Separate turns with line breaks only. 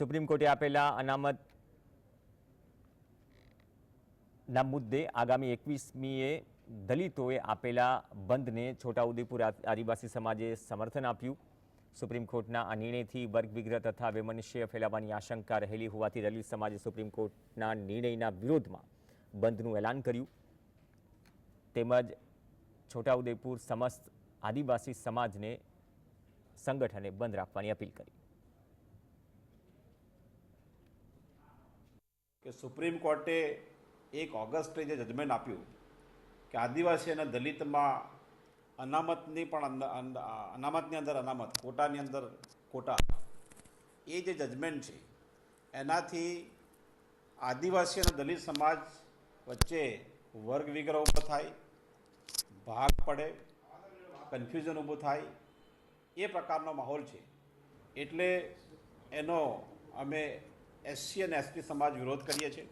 Supreme કોર્ટે આપેલા અનામત ના મુદ્દે આગામી એકવીસમીએ દલિતોએ આપેલા બંધને છોટાઉદેપુર આદિવાસી સમાજે સમર્થન આપ્યું. સુપ્રીમ કોર્ટના આ નિર્ણયથી વર્ગ વિગ્રહ તથા વૈમનસ્ય ફેલાવાની આશંકા રહેલી હોવાથી દલિત સમાજે સુપ્રીમ કોર્ટના નિર્ણયના વિરોધમાં બંધનું એલાન કર્યું. તેમજ છોટાઉદેપુર સમસ્ત આદિવાસી સમાજને સંગઠને બંધ રાખવાની અપીલ કરી.
કે સુપ્રીમ કોર્ટે એક ઓગસ્ટે જે જજમેન્ટ આપ્યું કે આદિવાસી અને દલિતમાં અનામતની પણ અનામતની અંદર અનામત, કોટાની અંદર કોટા, એ જે જજમેન્ટ છે, એનાથી આદિવાસી અને દલિત સમાજ વચ્ચે વર્ગ વિગ્રહ ઊભો થાય, ભાગ પડે કન્ફ્યુઝન ઊભું થાય, એ પ્રકારનો માહોલ છે. એટલે એનો અમે એસસી અને એસટી સમાજ વિરોધ કરીએ છીએ.